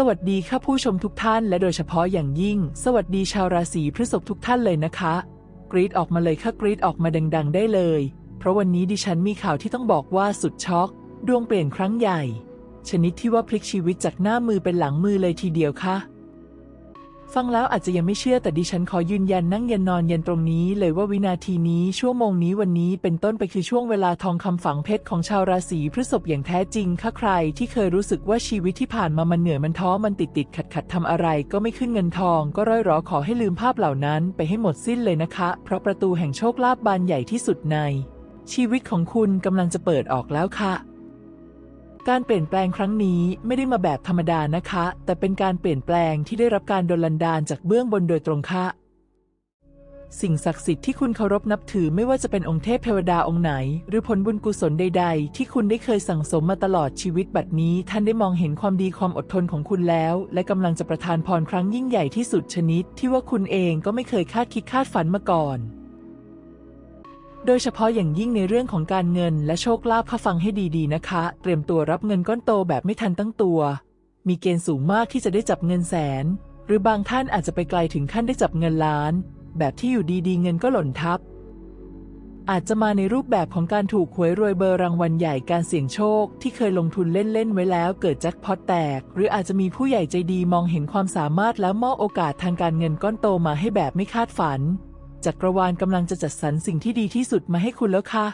สวัสดีค่ะผู้ชมทุกท่านและโดยเฉพาะอย่างยิ่ง สวัสดีชาวราศีพฤษภทุกท่านเลยนะคะ กรีดออกมาเลยค่ะกรีดออกมาดัง ๆ ได้เลย เพราะวันนี้ดิฉันมีข่าวที่ต้องบอกว่าสุดช็อก ดวงเปลี่ยนครั้งใหญ่ ชนิดที่ว่าพลิกชีวิตจากหน้ามือเป็นหลังมือเลยทีเดียวค่ะ ฟังแล้วอาจจะยังไม่เชื่อแต่ดิฉันขอยืนยันนั่งยันนอนยันตรงนี้ เลยว่าวินาทีนี้ชั่วโมงนี้วันนี้เป็นต้นไปคือช่วงเวลาทองคำฝังเพชรของชาวราศีพฤษภอย่างแท้จริงค่ะใคร ที่เคยรู้สึกว่าชีวิตที่ผ่านมามันเหนื่อยมันท้อมันติดติดขัดขัดทำอะไร ก็ไม่ขึ้นเงินทอง ก็ร่อยรอขอให้ลืมภาพเหล่านั้น ไปให้หมดสิ้นเลยนะคะ เพราะประตูแห่งโชคลาภบานใหญ่ที่สุดใน ชีวิตของคุณกำลังจะเปิดออกแล้วค่ะ การเปลี่ยนแปลงครั้งนี้ไม่ได้มาแบบธรรมดานะคะ แต่เป็นการเปลี่ยนแปลงที่ได้รับการดลันดาลจากเบื้องบนโดยตรงค่ะ สิ่งศักดิ์สิทธิ์ที่คุณเคารพนับถือไม่ว่าจะเป็นองค์เทพเทวดาองค์ไหน หรือผลบุญกุศลใด ๆ ที่คุณได้เคยสั่งสมมาตลอดชีวิตบัดนี้ ท่านได้มองเห็นความดีความอดทนของคุณแล้ว และกำลังจะประทานพรครั้งยิ่งใหญ่ที่สุดชนิด ที่ว่าคุณเองก็ไม่เคยคาดคิดคาดฝันมาก่อน โดยเฉพาะอย่างยิ่งในเรื่องของการเงินและโชคลาภฟังให้ดีๆนะคะ เตรียมตัวรับเงินก้อนโตแบบไม่ทันตั้งตัว มีเกณฑ์สูงมากที่จะได้จับเงินแสน หรือบางท่านอาจจะไปไกลถึงขั้นได้จับเงินล้าน แบบที่อยู่ดีๆ เงินก็หล่นทับ อาจจะมาในรูปแบบของการถูกหวยรวยเบอร์รางวัลใหญ่การเสี่ยงโชค ที่เคยลงทุนเล่นๆไว้แล้ว เกิดแจ็คพอตแตก หรืออาจจะมีผู้ใหญ่ใจดีมองเห็นความสามารถแล้วมอบโอกาสทางการเงินก้อนโตมาให้แบบไม่คาดฝัน จักรวาลกำลังจะจัดสรรสิ่งที่ดีที่สุดมาให้คุณแล้วค่ะ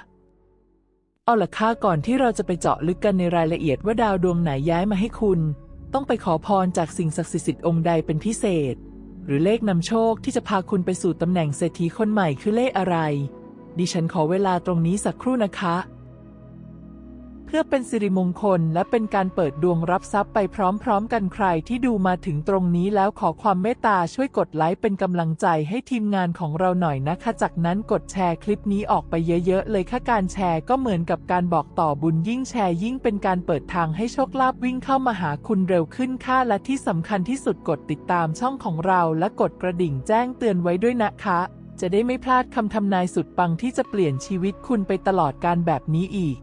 เอาล่ะค่ะก่อนที่เราจะไปเจาะลึกกันในรายละเอียดว่าดาวดวงไหนย้ายมาให้คุณ ต้องไปขอพรจากสิ่งศักดิ์สิทธิ์องค์ใดเป็นพิเศษ หรือเลขนำโชคที่จะพาคุณไปสู่ตำแหน่งเศรษฐีคนใหม่คือเลขอะไร ดิฉันขอเวลาตรงนี้สักครู่นะคะ พื่อเป็นสิริมงคลและเป็นการเปิดดวงรับทรัพย์ไปพร้อมๆ กันใครที่ดูมาถึงตรงนี้แล้วขอความเมตตาช่วยกดไลค์เป็นกำลังใจให้ทีมงานของเราหน่อยนะคะ จากนั้นกดแชร์คลิปนี้ออกไปเยอะๆ เลยค่ะการแชร์ก็เหมือนกับการบอกต่อบุญยิ่งแชร์ยิ่งเป็นการเปิดทางให้โชคลาภวิ่งเข้ามาหาคุณเร็วขึ้นค่ะและที่สำคัญที่สุดกดติดตามช่องของเรา และกดกระดิ่งแจ้งเตือนไว้ด้วยนะคะจะได้ไม่พลาดคำทำนายสุดปังที่จะเปลี่ยนชีวิตคุณไปตลอดการแบบนี้อีก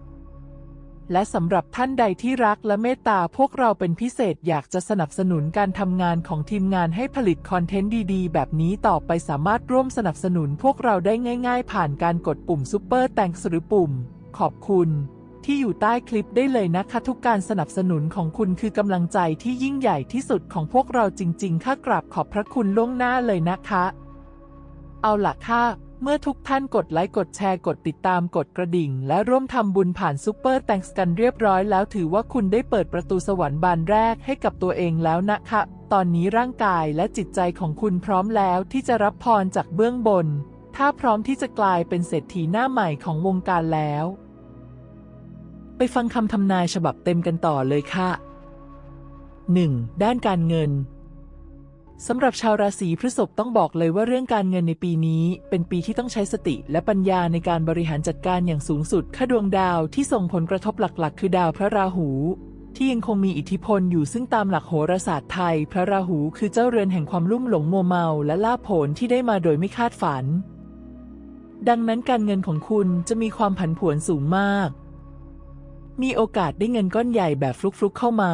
และสำหรับท่านใดที่รักและเมตตาพวกเราเป็นพิเศษอยากจะสนับสนุนการทำงานของทีมงานให้ผลิตคอนเทนต์ดีๆ แบบนี้ต่อไปสามารถร่วมสนับสนุนพวกเราได้ง่าย ๆ ผ่านการกดปุ่มซุปเปอร์แตงหรือปุ่ม ขอบคุณ ที่อยู่ใต้คลิปได้เลยนะคะ ทุกการสนับสนุนของคุณคือกำลังใจที่ยิ่งใหญ่ที่สุดของพวกเราจริงๆ ค่ากราบขอบพระคุณล่วงหน้าเลยนะคะ เอาล่ะค่ะ เมื่อทุกท่านกดไลค์กดแชร์กดติดตามกดกระดิ่ง และร่วมทำบุญผ่านซุปเปอร์แตงส์กันเรียบร้อยแล้วถือว่าคุณได้เปิดประตูสวรรค์บานแรกให้กับตัวเองแล้วนะคะ ตอนนี้ร่างกายและจิตใจของคุณพร้อมแล้วที่จะรับพรจากเบื้องบน ถ้าพร้อมที่จะกลายเป็นเศรษฐีหน้าใหม่ของวงการแล้ว ไปฟังคำทำนายฉบับเต็มกันต่อเลยค่ะ 1. ด้านการเงิน สำหรับชาวราศีพฤษภต้องบอกเลยว่าเรื่องการเงินในปีนี้ เป็นปีที่ต้องใช้สติและปัญญาในการบริหารจัดการอย่างสูงสุดค่าดวงดาวที่ส่งผลกระทบหลักๆ คือดาวพระราหู ที่ยังคงมีอิทธิพลอยู่ซึ่งตามหลักโหราศาสตร์ไทย พระราหูคือเจ้าเรือนแห่งความลุ่มหลงมัวเมา และลาภผลที่ได้มาโดยไม่คาดฝัน ดังนั้นการเงินของคุณจะมีความผันผวนสูงมาก มีโอกาสได้เงินก้อนใหญ่แบบฟลุกๆเข้ามา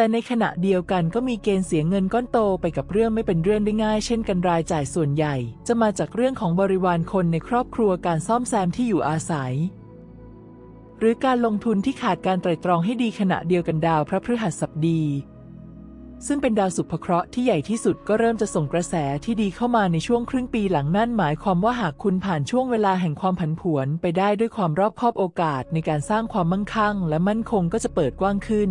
แต่ในขณะเดียวกันก็มีเกณฑ์เสียเงินก้อนโตไปกับเรื่องไม่เป็นเรื่องได้ง่าย เช่นกันรายจ่ายส่วนใหญ่ จะมาจากเรื่องของบริวารคนในครอบครัวการซ่อมแซมที่อยู่อาศัย หรือการลงทุนที่ขาดการไตร่ตรองให้ดีขณะเดียวกันดาวพระพฤหัสบดี ซึ่งเป็นดาวสุภเคราะห์ที่ใหญ่ที่สุดก็เริ่มจะส่งกระแสที่ดีเข้ามาในช่วงครึ่งปีหลังนั่นหมายความว่าหากคุณผ่านช่วงเวลาแห่งความผันผวนไปได้ด้วยความรอบคอบโอกาสในการสร้างความมั่งคั่ง และมั่นคงก็จะเปิดกว้างขึ้น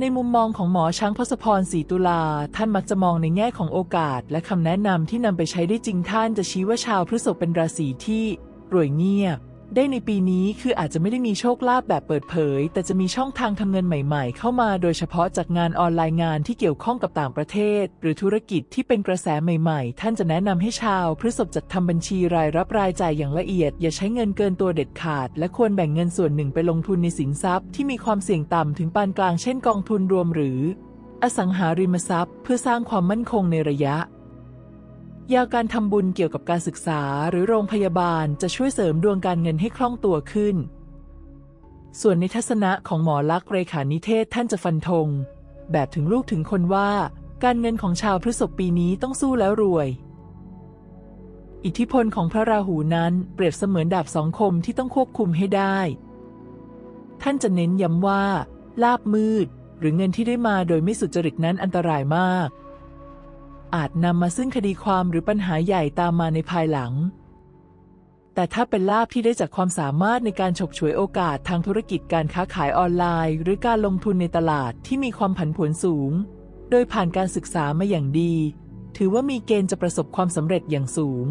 ในมุมมองของหมอช้างพศพรศรีตุลา ท่านมักจะมองในแง่ของโอกาส และคำแนะนำที่นำไปใช้ได้จริงท่านจะชี้ว่าชาวพฤษภเป็นราศีที่รวยเงียบ ได้ในปีนี้คืออาจจะไม่ได้มีโชคลาภแบบเปิดเผย แต่จะมีช่องทางทำเงินใหม่ๆ เข้ามาโดยเฉพาะจากงานออนไลน์งานที่เกี่ยวข้องกับต่างประเทศ หรือธุรกิจที่เป็นกระแสใหม่ๆ ท่านจะแนะนำให้ชาวพฤษภจัดทำบัญชีรายรับรายจ่ายอย่างละเอียด อย่าใช้เงินเกินตัวเด็ดขาด และควรแบ่งเงินส่วนหนึ่งไปลงทุนในสินทรัพย์ที่มีความเสี่ยงต่ำถึงปานกลางเช่นกองทุนรวมหรือ อสังหาริมทรัพย์ เพื่อสร้างความมั่นคงในระยะ ยาวการทำบุญเกี่ยวกับการศึกษาหรือโรงพยาบาลจะช่วยเสริมดวงการเงินให้คล่องตัวขึ้น ส่วนในทัศนะของหมอลักษ์เรขานิเทศท่านจะฟันธง แบบถึงลูกถึงคนว่า การเงินของชาวพฤษภปีนี้ต้องสู้แล้วรวย อิทธิพลของพระราหูนั้นเปรียบเสมือนดาบสองคมที่ต้องควบคุมให้ได้ ท่านจะเน้นย้ำว่า ลาบมืด หรือเงินที่ได้มาโดยไม่สุจริตนั้นอันตรายมาก อาจนำมาซึ่งคดีความหรือปัญหาใหญ่ตามมาในภายหลัง แต่ถ้าเป็นลาบที่ได้จากความสามารถในการฉกฉวยโอกาสทางธุรกิจการค้าขายออนไลน์ หรือการลงทุนในตลาดที่มีความผันผวนสูง โดยผ่านการศึกษามาอย่างดี ถือว่ามีเกณฑ์จะประสบความสำเร็จอย่างสูง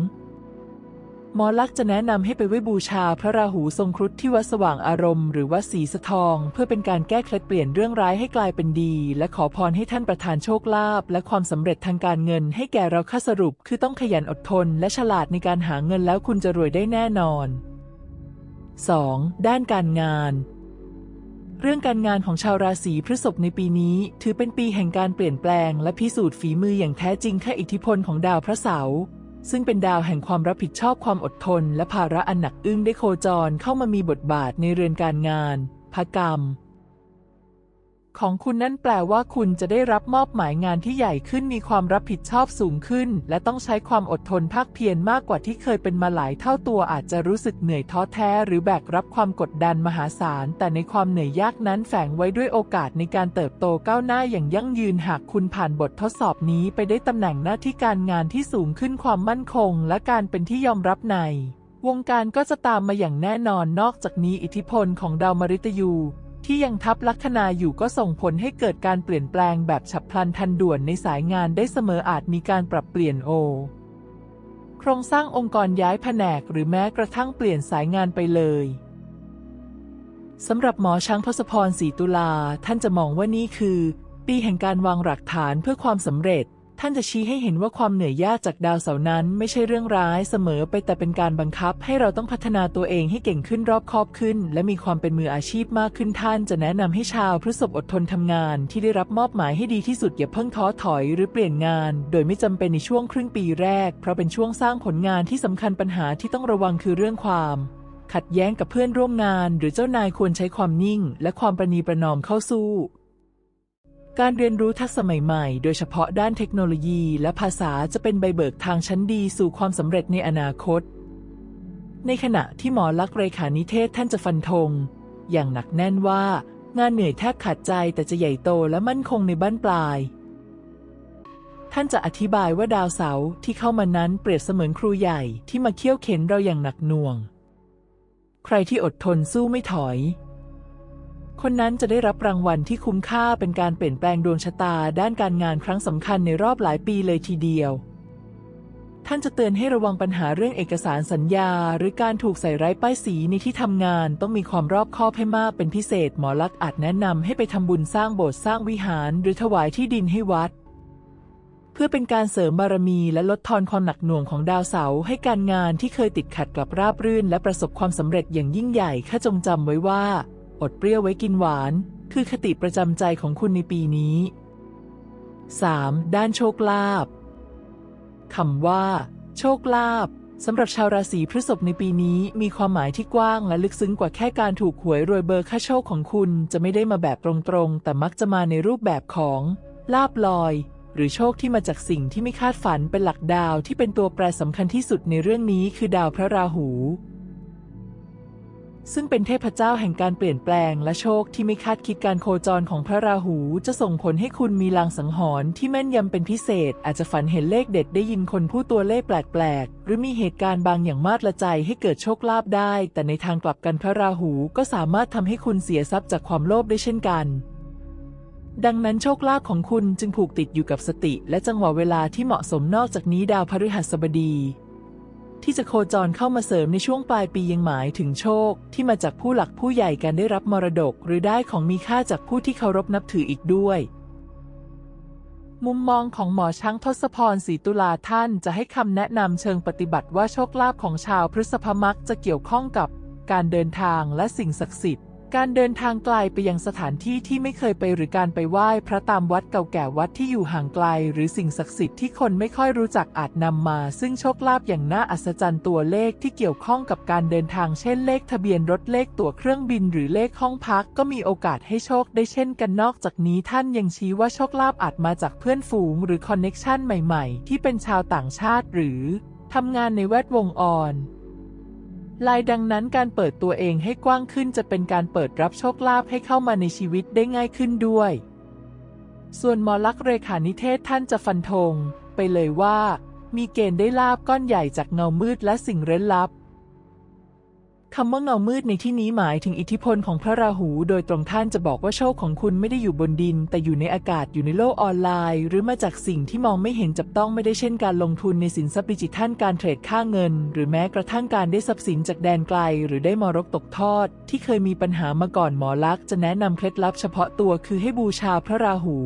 หมอลักษ์จะแนะนำให้ไปไหว้บูชาพระราหูทรงครุฑที่วัดสว่างอารมณ์หรือวัดศรีสะทอง เพื่อเป็นการแก้เคล็ดเปลี่ยนเรื่องร้ายให้กลายเป็นดี และขอพรให้ท่านประทานโชคลาภและความสำเร็จทางการเงิน ให้แก่เราค่าสรุป คือต้องขยันอดทน และฉลาดในการหาเงินแล้วคุณจะรวยได้แน่นอน 2. ด้านการงานเรื่องการงานของชาวราศีพฤษภในปีนี้ ถือเป็นปีแห่งการเปลี่ยนแปลง และพิสูจน์ฝีมืออย่างแท้จริงค่าอิทธิพลของดาวพระเสาร์ ซึ่งเป็นดาวแห่งความรับผิดชอบความอดทน และภาระอันหนักอึ้งได้โคจรเข้ามามีบทบาทในเรือนการงานพกรรม ของคุณนั่นแปลว่าคุณจะได้รับมอบหมายงานที่ใหญ่ขึ้นมีความรับผิดชอบสูงขึ้น และต้องใช้ความอดทนภาคเพียรมากกว่าที่เคยเป็นมาหลายเท่าตัวอาจจะรู้สึกเหนื่อยท้อแท้ หรือแบกรับความกดดันมหาศาล แต่ในความเหนื่อยยากนั้นแฝงไว้ด้วยโอกาสในการเติบโตก้าวหน้าอย่างยั่งยืนหากคุณผ่านบททดสอบนี้ไปได้ตำแหน่งหน้าที่การงานที่สูงขึ้นความมั่นคง และการเป็นที่ยอมรับในวงการก็จะตามมาอย่างแน่นอนนอกจากนี้อิทธิพลของดาวมฤตยู ที่ยังทับลัคนาอยู่ก็ส่งผลให้เกิดการเปลี่ยนแปลงแบบฉับพลันทันด่วนในสายงานได้เสมออาจมีการปรับเปลี่ยนโอ โครงสร้างองค์กรย้ายแผนกหรือแม้กระทั่งเปลี่ยนสายงานไปเลยสำหรับหมอช้างทศพรศรีตุลา ท่านจะมองว่านี่คือ ปีแห่งการวางหลักฐานเพื่อความสำเร็จ ท่านจะชี้ให้เห็นว่าความเหนื่อยยากจากดาวเสาร์นั้นไม่ใช่เรื่องร้ายเสมอไปแต่เป็นการบังคับให้เราต้องพัฒนาตัวเองให้เก่งขึ้นรอบคอบขึ้น และมีความเป็นมืออาชีพมากขึ้นท่านจะแนะนำให้ชาวพฤษภอดทนทำงาน ที่ได้รับมอบหมายให้ดีที่สุดอย่าเพิ่งท้อถอยหรือเปลี่ยนงาน โดยไม่จำเป็นในช่วงครึ่งปีแรก เพราะเป็นช่วงสร้างผลงานที่สำคัญปัญหาที่ต้องระวังคือเรื่องความขัดแย้งกับเพื่อนร่วมงาน หรือเจ้านายควรใช้ความนิ่ง และความประนีประนอมเข้าสู้ การเรียนรู้ทักษะใหม่ๆ โดยเฉพาะด้านเทคโนโลยีและภาษาจะเป็นใบเบิกทางชั้นดีสู่ความสำเร็จในอนาคต ในขณะที่หมอลักษ์เรขานิเทศท่านจะฟันธง อย่างหนักแน่นว่างานเหนื่อยแทบขาดใจแต่จะใหญ่โตและมั่นคงในบ้านปลาย ท่านจะอธิบายว่าดาวเสาร์ที่เข้ามานั้นเปรียบเสมือนครูใหญ่ที่มาเคี่ยวเข็นเราอย่างหนักหน่วง ใครที่อดทนสู้ไม่ถอย คนนั้นจะได้รับรางวัลที่คุ้มค่าเป็นการเปลี่ยนแปลงดวงชะตาด้านการงานครั้งสำคัญในรอบหลายปีเลยทีเดียว ท่านจะเตือนให้ระวังปัญหาเรื่องเอกสารสัญญา หรือการถูกใส่ร้ายป้ายสีในที่ทำงานต้องมีความรอบคอบให้มากเป็นพิเศษ หมอลักษ์อาจแนะนำให้ไปทำบุญสร้างโบสถ์สร้างวิหาร หรือถวายที่ดินให้วัด เพื่อเป็นการเสริมบารมีและลดทอนความหนักหน่วงของดาวเสาร์ให้การงานที่เคยติดขัดกลับราบรื่น และประสบความสำเร็จอย่างยิ่งใหญ่ข้าจงจำไว้ว่า อดเปรี้ยวไว้กินหวาน คือคติประจำใจของคุณในปีนี้ 3. ด้านโชคลาภคำว่า โชคลาภสำหรับชาวราศีพฤษภในปีนี้มีความหมายที่กว้างและลึกซึ้งกว่าแค่การถูกหวยรวยเบอร์ค่าโชคของคุณจะไม่ได้มาแบบตรงๆ แต่มักจะมาในรูปแบบของลาบลอย หรือโชคที่มาจากสิ่งที่ไม่คาดฝันเป็นหลักดาวที่เป็นตัวแปรสำคัญที่สุดในเรื่องนี้คือดาวพระราหู ซึ่งเป็นเทพเจ้าแห่งการเปลี่ยนแปลงและโชคที่ไม่คาดคิดการโคจรของพระราหูจะส่งผลให้คุณมีลางสังหรณ์ที่แม่นยำเป็นพิเศษ อาจจะฝันเห็นเลขเด็ดได้ยินคนพูดตัวเลขแปลกๆ หรือมีเหตุการณ์บางอย่างมาดละใจให้เกิดโชคลาภได้ แต่ในทางกลับกันพระราหูก็สามารถทำให้คุณเสียทรัพย์จากความโลภได้เช่นกันดังนั้นโชคลาภของคุณจึงผูกติดอยู่กับสติและจังหวะเวลาที่เหมาะสมนอกจากนี้ดาวพฤหัสบดี ที่จะโคจรเข้ามาเสริมในช่วงปลายปียังหมายถึงโชค ที่มาจากผู้หลักผู้ใหญ่การได้รับมรดก หรือได้ของมีค่าจากผู้ที่เคารพนับถืออีกด้วย มุมมองของหมอช้างทศพรศรีตุลาท่านจะให้คำแนะนำเชิงปฏิบัติว่าโชคลาภของชาวพฤษภมักจะเกี่ยวข้องกับการเดินทางและสิ่งศักดิ์สิทธิ์ การเดินทางไกลไปยังสถานที่ที่ไม่เคยไปหรือการไปไหว้พระตามวัดเก่าแก่วัดที่อยู่ห่างไกล หรือสิ่งศักดิ์สิทธิ์ที่คนไม่ค่อยรู้จักอาจนำมา ซึ่งโชคลาภอย่างน่าอัศจรรย์ตัวเลขที่เกี่ยวข้องกับการเดินทางเช่นเลขทะเบียนรถเลขตั๋วเครื่องบิน หรือเลขห้องพักก็มีโอกาสให้โชคได้เช่นกันนอกจากนี้ท่านยังชี้ว่าโชคลาภอาจมาจากเพื่อนฝูง หรือคอนเน็กชันใหม่ ๆ ที่เป็นชาวต่างชาติหรือทำงานในแวดวงออน ลายดังนั้นการเปิดตัวเองให้กว้างขึ้นจะเป็นการเปิดรับโชคลาภให้เข้ามาในชีวิตได้ง่ายขึ้นด้วย ส่วนหมอลักษ์เรขานิเทศท่านจะฟันธง ไปเลยว่า มีเกณฑ์ได้ลาบก้อนใหญ่จากเงามืดและสิ่งเร้นลับ คำว่าเงามืดในที่นี้หมายถึงอิทธิพลของพระราหู โดยตรงท่านจะบอกว่าโชคของคุณไม่ได้อยู่บนดิน แต่อยู่ในอากาศอยู่ในโลกออนไลน์ หรือมาจากสิ่งที่มองไม่เห็นจับต้องไม่ได้เช่นการลงทุนในสินทรัพย์ดิจิทัลการเทรดค่าเงิน หรือแม้กระทั่งการได้ทรัพย์สินจากแดนไกล หรือได้มรกตกทอด ที่เคยมีปัญหามาก่อนหมอลักษ์จะแนะนำเคล็ดลับเฉพาะตัวคือให้บูชาพระราหู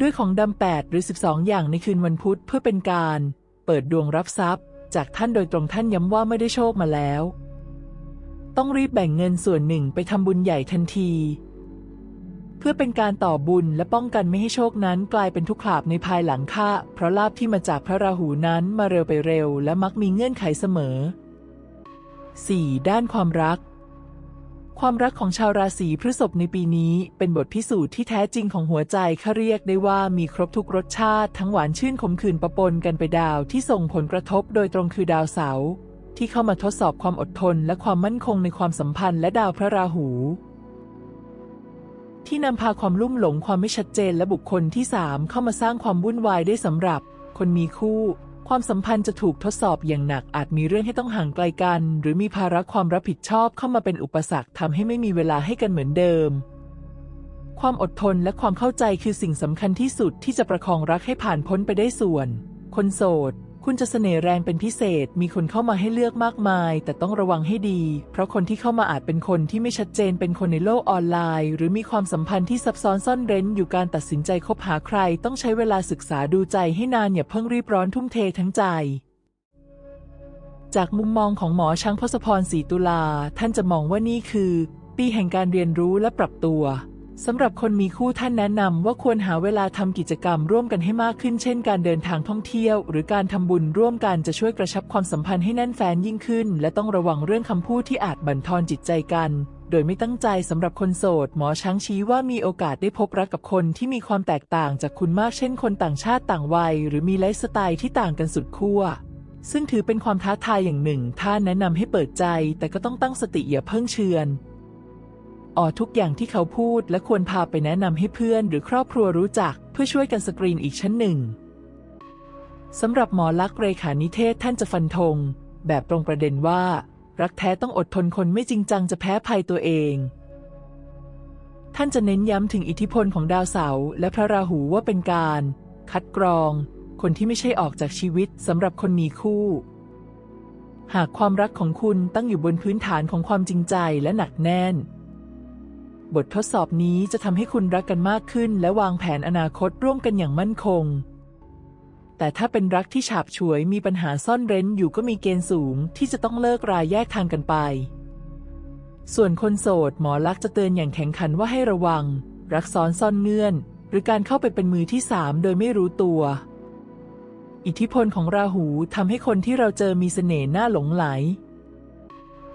ด้วยของดำแปดหรือ 12 อย่างในคืนวันพุธเพื่อเป็นการ เปิดดวงรับทรัพย์ จากท่านโดยตรงท่านย้ำว่าไม่ได้โชคมาแล้ว ต้องรีบแบ่งเงินส่วนหนึ่งไปทำบุญใหญ่ทันที เพื่อเป็นการต่อบุญและป้องกันไม่ให้โชคนั้นกลายเป็นทุกขลาบในภายหลังค่ะเพราะลาบที่มาจากพระราหูนั้นมาเร็วไปเร็ว และมักมีเงื่อนไขเสมอ 4. ด้านความรัก ความรักของชาวราศีพฤษภในปีนี้เป็นบทพิสูจน์ที่แท้จริงของหัวใจเขาเรียกได้ว่ามีครบทุกรสชาติทั้งหวานชื่นขมขื่นปะปนกันไปดาวที่ส่งผลกระทบโดยตรงคือดาวเสาร์ ที่เข้ามาทดสอบความอดทนและความมั่นคงในความสัมพันธ์และดาวพระราหู ที่นำพาความลุ่มหลงความไม่ชัดเจนและบุคคลที่สามเข้ามาสร้างความวุ่นวายได้สำหรับ คนมีคู่ ความสัมพันธ์จะถูกทดสอบอย่างหนักอาจมีเรื่องให้ต้องห่างไกลกัน หรือมีภาระความรับผิดชอบเข้ามาเป็นอุปสรรคทำให้ไม่มีเวลาให้กันเหมือนเดิมความอดทนและความเข้าใจคือสิ่งสำคัญที่สุดที่จะประคองรักให้ผ่านพ้นไปได้ส่วน คนโสด คุณจะเสน่ห์แรงเป็นพิเศษ มีคนเข้ามาให้เลือกมากมาย แต่ต้องระวังให้ดี เพราะคนที่เข้ามาอาจเป็นคนที่ไม่ชัดเจน เป็นคนในโลกออนไลน์ หรือมีความสัมพันธ์ที่ซับซ้อนซ่อนเร้น อยู่การตัดสินใจคบหาใคร ต้องใช้เวลาศึกษาดูใจให้นานอย่าเพิ่งรีบร้อนทุ่มเททั้งใจจากมุมมองของหมอช้างพศพรศรีตุลา ท่านจะมองว่านี่คือ ปีแห่งการเรียนรู้และปรับตัว สำหรับคนมีคู่ท่านแนะนำว่าควรหาเวลาทำกิจกรรมร่วมกันให้มากขึ้น เช่น การเดินทางท่องเที่ยว หรือการทำบุญร่วมกันจะช่วยกระชับความสัมพันธ์ให้แน่นแฟนยิ่งขึ้น และต้องระวังเรื่องคำพูดที่อาจบั่นทอนจิตใจกัน โดยไม่ตั้งใจสำหรับคนโสด หมอช้างชี้ว่ามีโอกาสได้พบรักกับคนที่มีความแตกต่างจากคุณมากเช่น คนต่างชาติต่างวัย หรือมีไลฟ์สไตล์ที่ต่างกันสุดขั้วซึ่งถือเป็นความท้าทายอย่างหนึ่ง ท่านแนะนำให้เปิดใจ แต่ก็ต้องตั้งสติอย่าเพิ่งเชือน อ๋อทุกอย่างที่เขาพูดและควรพาไปแนะนำให้เพื่อนหรือครอบครัวรู้จัก เพื่อช่วยกันสกรีนอีกชั้นหนึ่งสำหรับหมอลักษ์เรขานิเทศท่านจะฟันธง แบบตรงประเด็นว่า รักแท้ต้องอดทนคนไม่จริงจังจะแพ้ภัยตัวเอง ท่านจะเน้นย้ำถึงอิทธิพลของดาวเสาร์และพระราหูว่าเป็นการ คัดกรอง คนที่ไม่ใช่ออกจากชีวิตสำหรับคนมีคู่ หากความรักของคุณตั้งอยู่บนพื้นฐานของความจริงใจและหนักแน่น บททดสอบนี้จะทำให้คุณรักกันมากขึ้น และวางแผนอนาคตร่วมกันอย่างมั่นคง แต่ถ้าเป็นรักที่ฉาบฉวยมีปัญหาซ่อนเร้นอยู่ก็มีเกณฑ์สูงที่จะต้องเลิกรายแยกทางกันไป ส่วนคนโสดหมอลักจะเตือนอย่างแข็งขันว่าให้ระวัง รักซ้อนซ่อนเงื่อน หรือการเข้าไปเป็นมือที่สามโดยไม่รู้ตัว อิทธิพลของราหูทำให้คนที่เราเจอมีเสน่ห์น่าหลงไหล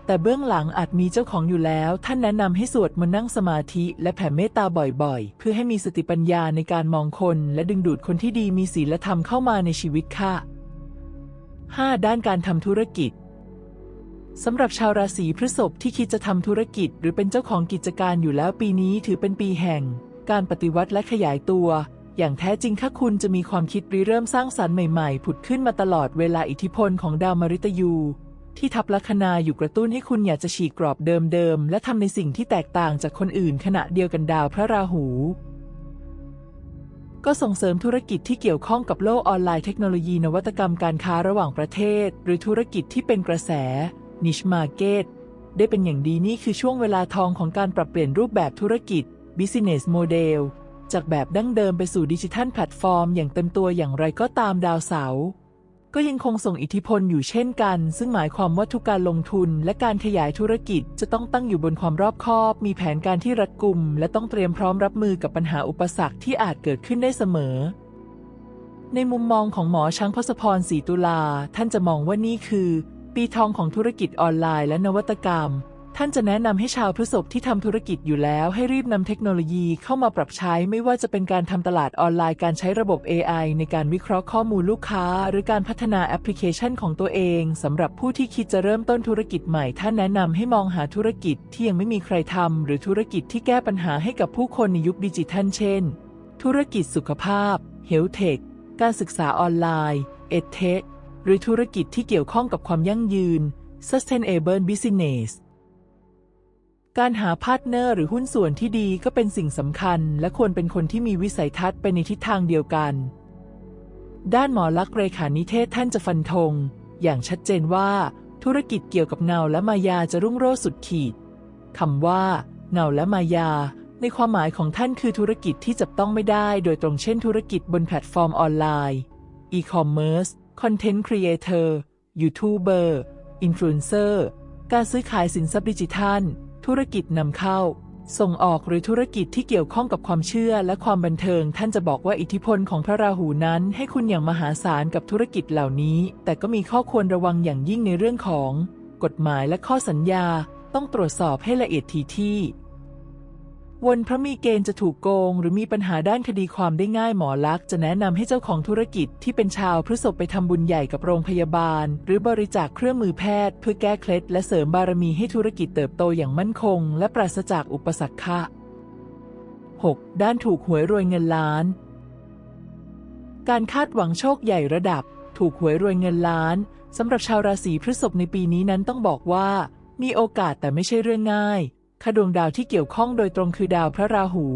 แต่เบื้องหลังอาจมีเจ้าของอยู่แล้ว ท่านแนะนำให้สวดมนต์นั่งสมาธิ และแผ่เมตตาบ่อยๆ เพื่อให้มีสติปัญญาในการมองคน และดึงดูดคนที่ดีมีศีลธรรมเข้ามาในชีวิตค่ะ 5. ด้านการทำธุรกิจสำหรับชาวราศีพฤษภที่คิดจะทำธุรกิจ หรือเป็นเจ้าของกิจการอยู่แล้วปีนี้ถือเป็นปีแห่ง การปฏิวัติและขยายตัว อย่างแท้จริงถ้าคุณจะมีความคิดริเริ่มสร้างสรรค์ใหม่ๆ ผุดขึ้นมาตลอดเวลาอิทธิพลของดาวมฤตยู ที่ทับลัคนาอยู่กระตุ้นให้คุณอยากจะฉีกกรอบเดิมๆ และทำในสิ่งที่แตกต่างจากคนอื่นขณะเดียวกันดาวพระราหู ก็ส่งเสริมธุรกิจที่เกี่ยวข้องกับโลกออนไลน์เทคโนโลยีนวัตกรรมการค้าระหว่างประเทศ หรือธุรกิจที่เป็นกระแส niche market ได้เป็นอย่างดีนี่คือช่วงเวลาทองของการปรับเปลี่ยนรูปแบบธุรกิจ business model จากแบบดั้งเดิมไปสู่ดิจิทัลแพลตฟอร์มอย่างเต็มตัวอย่างไรก็ตามดาวเสาร์ ก็ยังคงส่งอิทธิพลอยู่เช่นกัน ซึ่งหมายความว่าทุกการลงทุนและการขยายธุรกิจจะต้องตั้งอยู่บนความรอบคอบ มีแผนการที่รัดกุม และต้องเตรียมพร้อมรับมือกับปัญหาอุปสรรคที่อาจเกิดขึ้นได้เสมอ ในมุมมองของหมอช้างพศพรศรีตุลา ท่านจะมองว่านี่คือ ปีทองของธุรกิจออนไลน์และนวัตกรรม ท่านจะแนะนำให้ชาวพฤษภที่ทำธุรกิจอยู่แล้วให้รีบนำเทคโนโลยีเข้ามาปรับใช้ไม่ว่าจะเป็นการทำตลาดออนไลน์การใช้ระบบ AI ในการวิเคราะห์ข้อมูลลูกค้า หรือการพัฒนาแอปพลิเคชันของตัวเองสำหรับผู้ที่คิดจะเริ่มต้นธุรกิจใหม่ ท่านแนะนำให้มองหาธุรกิจที่ยังไม่มีใครทำหรือธุรกิจที่แก้ปัญหาให้กับผู้คนในยุคดิจิทัลเช่น ธุรกิจสุขภาพ Health Tech การศึกษาออนไลน์ EdTech หรือธุรกิจที่เกี่ยวข้องกับความยั่งยืน Sustainable Business การหาพาร์ทเนอร์หรือหุ้นส่วนที่ดีก็เป็นสิ่งสำคัญ และควรเป็นคนที่มีวิสัยทัศน์ไปในทิศทางเดียวกัน ด้านหมอลักษ์เรขานิเทศท่านจะฟันธง อย่างชัดเจนว่า ธุรกิจเกี่ยวกับเงาและมายาจะรุ่งโรจน์สุดขีดคำว่าเงาและมายา ในความหมายของท่านคือธุรกิจที่จับต้องไม่ได้โดยตรงเช่นธุรกิจบนแพลตฟอร์มออนไลน์อีคอมเมิร์ซคอนเทนต์ครีเอเตอร์ยูทูบเบอร์อินฟลูเอนเซอร์การซื้อขายสินทรัพย์ดิจิทัล ธุรกิจนำเข้า ส่งออกหรือธุรกิจที่เกี่ยวข้องกับความเชื่อและความบันเทิง ท่านจะบอกว่าอิทธิพลของพระราหูนั้น ให้คุณอย่างมหาศาลกับธุรกิจเหล่านี้ แต่ก็มีข้อควรระวังอย่างยิ่งในเรื่องของ กฎหมายและข้อสัญญา ต้องตรวจสอบให้ละเอียดทีที่ วนพระมีเกณฑ์จะถูกโกง หรือมีปัญหาด้านคดีความได้ง่ายหมอลักษ์จะแนะนำให้เจ้าของธุรกิจที่เป็นชาวพฤษภไปทำบุญใหญ่กับโรงพยาบาล หรือบริจาคเครื่องมือแพทย์ เพื่อแก้เคล็ดและเสริมบารมีให้ธุรกิจเติบโตอย่างมั่นคง และปราศจากอุปสรรคค่ะ 6. ด้านถูกหวยรวยเงินล้าน การคาดหวังโชคใหญ่ระดับ ถูกหวยรวยเงินล้านสำหรับชาวราศีพฤษภในปีนี้นั้นต้องบอกว่า มีโอกาสแต่ไม่ใช่เรื่องง่าย ค่ะดวงดาวที่เกี่ยวข้องโดยตรงคือดาวพระราหู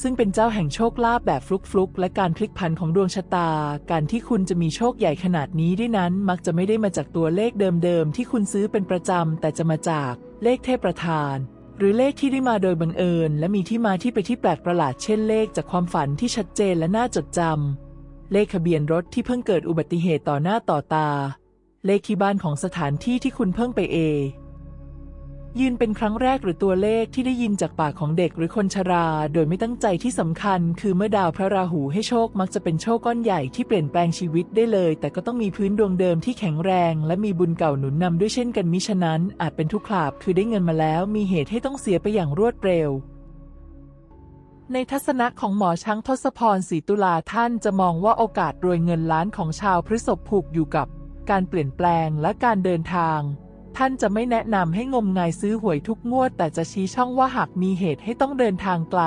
ซึ่งเป็นเจ้าแห่งโชคลาภแบบฟลุกๆ และการพลิกผันของดวงชะตา การที่คุณจะมีโชคใหญ่ขนาดนี้ได้นั้น มักจะไม่ได้มาจากตัวเลขเดิมๆ ที่คุณซื้อเป็นประจำ แต่จะมาจากเลขเทพประธาน หรือเลขที่ได้มาโดยบังเอิญ และมีที่มาที่ไปที่แปลกประหลาดเช่นเลขจากความฝันที่ชัดเจนและน่าจดจำเลขทะเบียนรถที่เพิ่งเกิดอุบัติเหตุต่อหน้าต่อตา เลขที่บ้านของสถานที่ที่คุณเพิ่งไปเอ ยืนเป็นครั้งแรกหรือตัวเลขที่ได้ยินจากปากของเด็กหรือคนชรา โดยไม่ตั้งใจที่สำคัญ คือเมื่อดาวพระราหูให้โชคมักจะเป็นโชคก้อนใหญ่ที่เปลี่ยนแปลงชีวิตได้เลย แต่ก็ต้องมีพื้นดวงเดิมที่แข็งแรง และมีบุญเก่าหนุนนำด้วยเช่นกันมิฉะนั้น อาจเป็นทุกขลาบคือได้เงินมาแล้วมีเหตุให้ต้องเสียไปอย่างรวดเร็ว ในทัศนะของหมอช้างทศพรศรีตุลาท่านจะมองว่าโอกาสรวยเงินล้านของชาวพฤษภผูกอยู่กับ การเปลี่ยนแปลงและการเดินทาง ท่านจะไม่แนะนำให้งมงายซื้อหวยทุกงวด แต่จะชี้ช่องว่าหากมีเหตุให้ต้องเดินทางไกล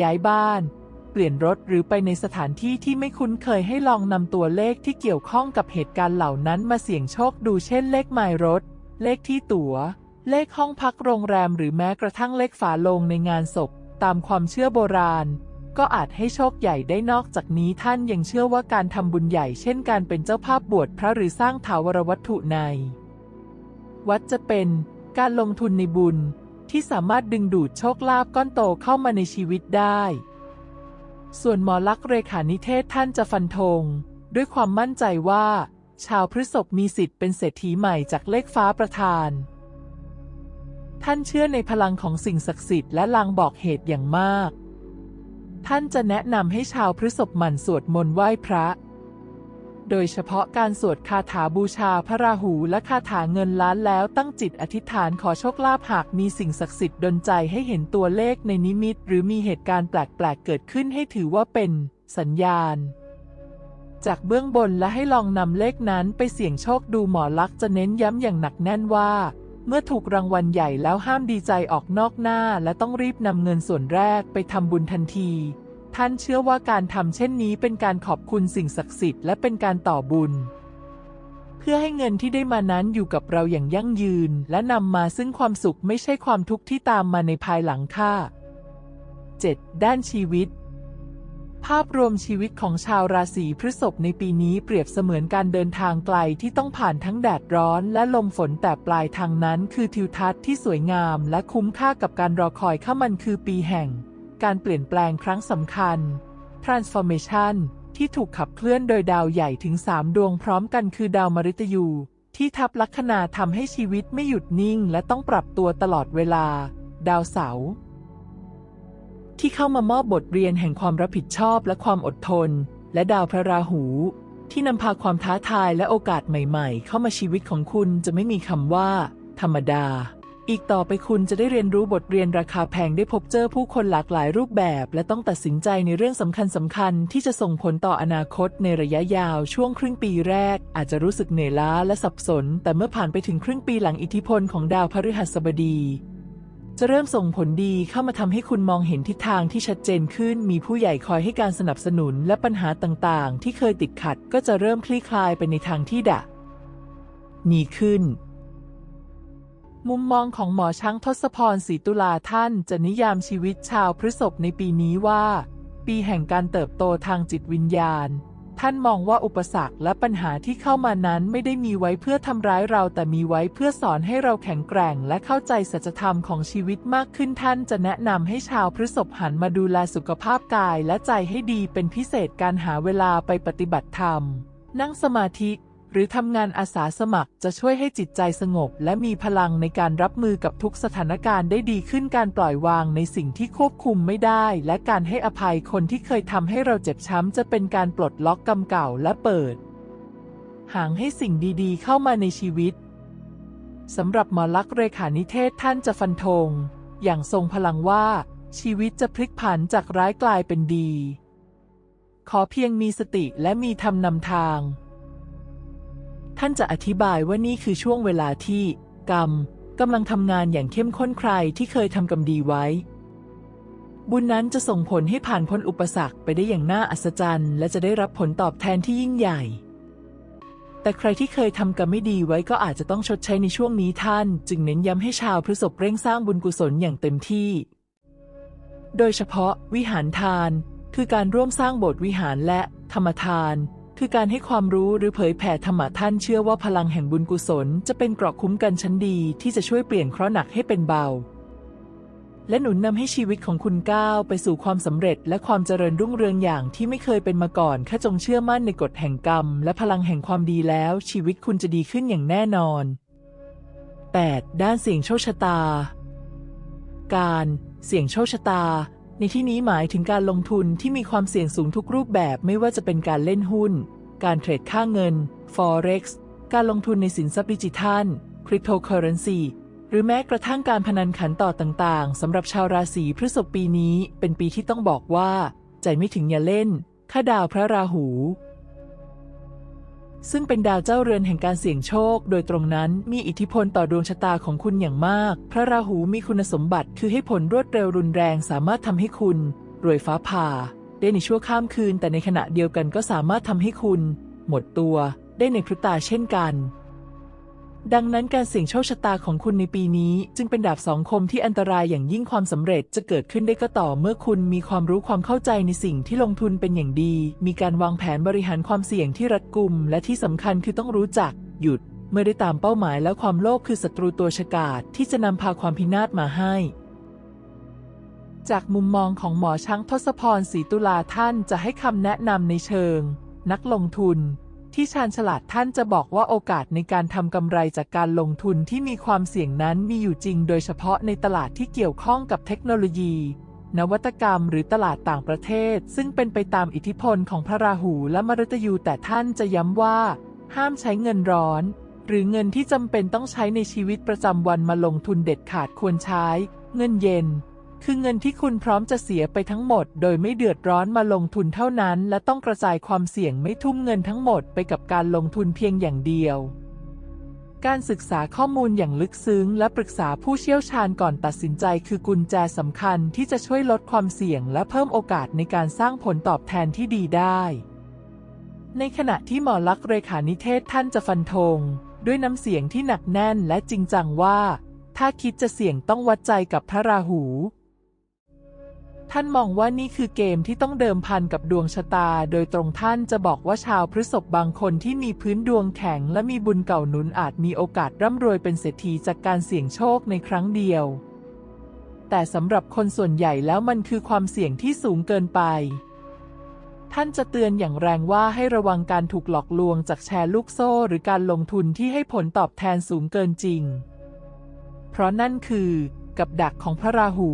ย้ายบ้าน เปลี่ยนรถหรือไปในสถานที่ที่ไม่คุ้นเคยให้ลองนำตัวเลขที่เกี่ยวข้องกับเหตุการณ์เหล่านั้นมาเสี่ยงโชคดูเช่นเลขหมายรถ เลขที่ตั๋ว เลขห้องพักโรงแรมหรือแม้กระทั่งเลขฝาโลงในงานศพ ตามความเชื่อโบราณก็อาจให้โชคใหญ่ได้นอกจากนี้ท่านยังเชื่อว่าการทำบุญใหญ่เช่นการเป็นเจ้าภาพบวชพระหรือสร้างถาวรวัตถุใน วัดจะเป็นการลงทุนในบุญที่สามารถดึงดูดโชคลาภก้อนโตเข้ามาในชีวิตได้ ส่วนหมอลักษณ์เรขานิเทศท่านจะฟันธง ด้วยความมั่นใจว่า ชาวพฤษภมีสิทธิ์เป็นเศรษฐีใหม่จากเลขฟ้าประทาน ท่านเชื่อในพลังของสิ่งศักดิ์สิทธิ์และลางบอกเหตุอย่างมาก ท่านจะแนะนำให้ชาวพฤษภหมั่นสวดมนต์ไหว้พระ โดยเฉพาะการสวดคาถาบูชาพระราหูและคาถาเงินล้านแล้วตั้งจิตอธิษฐานขอโชคลาภหากมีสิ่งศักดิ์สิทธิ์ดลใจให้เห็นตัวเลขในนิมิต หรือมีเหตุการณ์แปลกๆ เกิดขึ้นให้ถือว่าเป็น สัญญาณ จากเบื้องบนและให้ลองนำเลขนั้นไปเสี่ยงโชคดูหมอลักษณ์จะเน้นย้ำอย่างหนักแน่นว่า เมื่อถูกรางวัลใหญ่แล้วห้ามดีใจออกนอกหน้า และต้องรีบนำเงินส่วนแรกไปทำบุญทันที ท่านเชื่อว่าการทำเช่นนี้เป็นการขอบคุณสิ่งศักดิ์สิทธิ์และเป็นการต่อบุญ เพื่อให้เงินที่ได้มานั้นอยู่กับเราอย่างยั่งยืน และนำมาซึ่งความสุขไม่ใช่ความทุกข์ที่ตามมาในภายหลังค่ะ 7. ด้านชีวิต ภาพรวมชีวิตของชาวราศีพฤษภในปีนี้เปรียบเสมือนการเดินทางไกลที่ต้องผ่านทั้งแดดร้อนและลมฝนแต่ปลายทางนั้นคือทิวทัศน์ที่สวยงาม และคุ้มค่ากับการรอคอยข้ามันคือปีแห่ง การเปลี่ยนแปลงครั้งสำคัญ transformation ที่ถูกขับเคลื่อนโดยดาวใหญ่ถึงสามดวงพร้อมกันคือดาวมฤตยู ที่ทับลัคนาทำให้ชีวิตไม่หยุดนิ่ง และต้องปรับตัวตลอดเวลา ดาวเสาร์ที่เข้ามามอบบทเรียนแห่งความรับผิดชอบและความอดทน และดาวพระราหู ที่นำพาความท้าทายและโอกาสใหม่ ๆ เข้ามาชีวิตของคุณจะไม่มีคำว่า ธรรมดา อีกต่อไปคุณจะได้เรียนรู้บทเรียนราคาแพงได้พบเจอผู้คนหลากหลายรูปแบบ และต้องตัดสินใจในเรื่องสำคัญสำคัญๆที่จะส่งผลต่ออนาคตในระยะยาวช่วงครึ่งปีแรก อาจจะรู้สึกเหนื่อยล้าและสับสน แต่เมื่อผ่านไปถึงครึ่งปีหลังอิทธิพลของดาวพฤหัสบดี จะเริ่มส่งผลดีเข้ามาทำให้คุณมองเห็นทิศทางที่ชัดเจนขึ้น มีผู้ใหญ่คอยให้การสนับสนุนและปัญหาต่างๆ ที่เคยติดขัด ก็จะเริ่มคลี่คลายไปในทางที่ดะดีขึ้น มุมมองของหมอช้างทศพรศรีตุลาท่านจะนิยามชีวิตชาวพฤษภในปีนี้ว่า ปีแห่งการเติบโตทางจิตวิญญาณ ท่านมองว่าอุปสรรคและปัญหาที่เข้ามานั้นไม่ได้มีไว้เพื่อทำร้ายเราแต่มีไว้เพื่อสอนให้เราแข็งแกร่ง และเข้าใจสัจธรรมของชีวิตมากขึ้นท่านจะแนะนำให้ชาวพฤษภหันมาดูแลสุขภาพกายและใจให้ดีเป็นพิเศษการหาเวลาไปปฏิบัติธรรม นั่งสมาธิ หรือทำงานอาสาสมัครจะช่วยให้จิตใจสงบ และมีพลังในการรับมือกับทุกสถานการณ์ได้ดีขึ้นการปล่อยวางในสิ่งที่ควบคุมไม่ได้ และการให้อภัยคนที่เคยทำให้เราเจ็บช้ำจะเป็นการปลดล็อกกรรมเก่าและเปิดหางให้สิ่งดีๆ เข้ามาในชีวิตสำหรับหมอลักษณ์เรขานิเทศท่านจะฟันธง อย่างทรงพลังว่า ชีวิตจะพลิกผันจากร้ายกลายเป็นดี ขอเพียงมีสติและมีธรรมนำทาง ท่านจะอธิบายว่านี่คือช่วงเวลาที่ กรรมกำลังทำงานอย่างเข้มข้นใครที่เคยทำกรรมดีไว้ บุญนั้นจะส่งผลให้ผ่านพ้นอุปสรรคไปได้อย่างน่าอัศจรรย์ และจะได้รับผลตอบแทนที่ยิ่งใหญ่ แต่ใครที่เคยทำกรรมไม่ดีไว้ก็อาจจะต้องชดใช้ในช่วงนี้ท่าน จึงเน้นย้ำให้ชาวพฤษภเร่งสร้างบุญกุศลอย่างเต็มที่ โดยเฉพาะวิหารทาน คือการร่วมสร้างโบสถ์วิหารและธรรมทาน คือการให้ความรู้หรือเผยแผ่ธรรมะท่านเชื่อว่าพลังแห่งบุญกุศล จะเป็นเกราะคุ้มกันชั้นดีที่จะช่วยเปลี่ยนเคราะห์หนักให้เป็นเบา และหนุนนำให้ชีวิตของคุณก้าวไปสู่ความสำเร็จ และความเจริญรุ่งเรืองอย่างที่ไม่เคยเป็นมาก่อนแค่จงเชื่อมั่นในกฎแห่งกรรม และพลังแห่งความดีแล้ว ชีวิตคุณจะดีขึ้นอย่างแน่นอน 8. ด้านเสียงโชคชะตา การ เสียงโชคชะตา ในที่นี้หมายถึงการลงทุนที่มีความเสี่ยงสูงทุกรูปแบบไม่ว่าจะเป็นการเล่นหุ้น การเทรดค่าเงิน forex การลงทุนในสินทรัพย์ดิจิทัล cryptocurrency หรือแม้กระทั่งการพนันขันต่อต่างๆสำหรับชาวราศีพฤษภปีนี้ เป็นปีที่ต้องบอกว่า ใจไม่ถึงอย่าเล่นข้าดาวพระราหู ซึ่งเป็นดาวเจ้าเรือนแห่งการเสี่ยงโชค โดยตรงนั้นมีอิทธิพลต่อดวงชะตาของคุณอย่างมาก พระราหูมีคุณสมบัติคือให้ผลรวดเร็วรุนแรงสามารถทำให้คุณ รวยฟ้าผ่า ได้ในชั่วข้ามคืน แต่ในขณะเดียวกันก็สามารถทำให้คุณ หมดตัว ได้ในพริบตาเช่นกัน ดังนั้นการเสี่ยงโชคชะตาของคุณในปีนี้ จึงเป็นดาบสองคมที่อันตรายอย่างยิ่งความสำเร็จจะเกิดขึ้นได้ก็ต่อเมื่อคุณมีความรู้ความเข้าใจในสิ่งที่ลงทุนเป็นอย่างดี มีการวางแผนบริหารความเสี่ยงที่รัดกุม และที่สำคัญคือต้องรู้จัก หยุด เมื่อได้ตามเป้าหมายแล้วความโลภคือศัตรูตัวฉกาจที่จะนำพาความพินาศมาให้ จากมุมมองของหมอช้างทศพรศรีตุลาท่านจะให้คำแนะนำในเชิง นักลงทุน ที่ชาญฉลาดท่านจะบอกว่าโอกาสในการทำกำไรจากการลงทุนที่มีความเสี่ยงนั้นมีอยู่จริง โดยเฉพาะในตลาดที่เกี่ยวข้องกับเทคโนโลยี นวัตกรรมหรือตลาดต่างประเทศ ซึ่งเป็นไปตามอิทธิพลของพระราหูและมฤตยูแต่ท่านจะย้ำว่า ห้ามใช้เงินร้อน หรือเงินที่จำเป็นต้องใช้ในชีวิตประจำวันมาลงทุนเด็ดขาดควรใช้ เงินเย็น คือเงินที่คุณพร้อมจะเสียไปทั้งหมด โดยไม่เดือดร้อนมาลงทุนเท่านั้น และต้องกระจายความเสี่ยงไม่ทุ่มเงินทั้งหมดไปกับการลงทุนเพียงอย่างเดียว การศึกษาข้อมูลอย่างลึกซึ้ง และปรึกษาผู้เชี่ยวชาญก่อนตัดสินใจคือกุญแจสำคัญที่จะช่วยลดความเสี่ยง และเพิ่มโอกาสในการสร้างผลตอบแทนที่ดีได้ ในขณะที่หมอลักษณ์เรขานิเทศท่านจะฟันธงด้วยน้ำเสียงที่หนักแน่นและจริงจังว่า ถ้าคิดจะเสี่ยงต้องวัดใจกับพระราหู ท่านมองว่านี่คือเกมที่ต้องเดิมพันกับดวงชะตา โดยตรงท่านจะบอกว่าชาวพฤษภบางคนที่มีพื้นดวงแข็งและมีบุญเก่าหนุนอาจมีโอกาสร่ำรวยเป็นเศรษฐีจากการเสี่ยงโชคในครั้งเดียว แต่สำหรับคนส่วนใหญ่แล้วมันคือความเสี่ยงที่สูงเกินไป ท่านจะเตือนอย่างแรงว่าให้ระวังการถูกหลอกลวงจากแชร์ลูกโซ่ หรือการลงทุนที่ให้ผลตอบแทนสูงเกินจริง เพราะนั่นคือ กับดักของพระราหู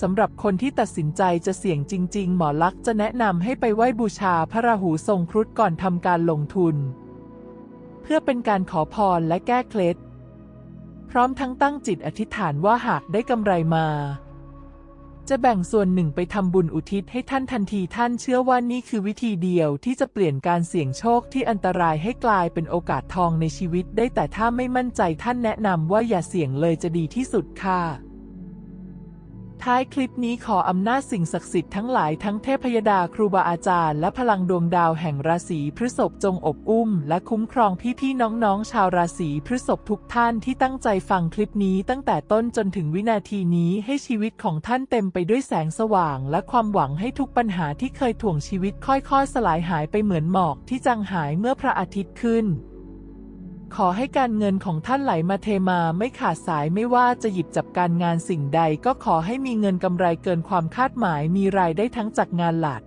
สำหรับคนที่ตัดสินใจจะเสี่ยงจริง ๆ หมอลักษ์จะแนะนำให้ไปไหว้บูชาพระราหูทรงครุฑก่อนทำการลงทุน เพื่อเป็นการขอพรและแก้เคล็ด พร้อมทั้งตั้งจิตอธิษฐานว่าหากได้กำไรมา จะแบ่งส่วนหนึ่งไปทำบุญอุทิศให้ท่านทันทีท่านเชื่อว่านี่คือวิธีเดียวที่จะเปลี่ยนการเสี่ยงโชคที่อันตรายให้กลายเป็นโอกาสทองในชีวิตได้แต่ถ้าไม่มั่นใจท่านแนะนำว่าอย่าเสี่ยงเลยจะดีที่สุดค่ะ ท้ายคลิปนี้ขออำนาจสิ่งศักดิ์สิทธิ์ทั้งหลายทั้งเทพยดาครูบาอาจารย์และพลังดวงดาวแห่งราศีพฤษภจงอบอุ้ม และคุ้มครองพี่ๆน้องๆ ชาวราศีพฤษภทุกท่านที่ตั้งใจฟังคลิปนี้ตั้งแต่ต้นจนถึงวินาทีนี้ให้ชีวิตของท่านเต็มไปด้วยแสงสว่าง และความหวังให้ทุกปัญหาที่เคยถ่วงชีวิตค่อยๆ สลายหายไปเหมือนหมอกที่จางหายเมื่อพระอาทิตย์ขึ้น ขอให้การเงินของท่านไหลมาเทมาไม่ขาดสายไม่ว่าจะหยิบจับการงานสิ่งใด ก็ขอให้มีเงินกำไรเกินความคาดหมายมีรายได้ทั้งจากงานหลัก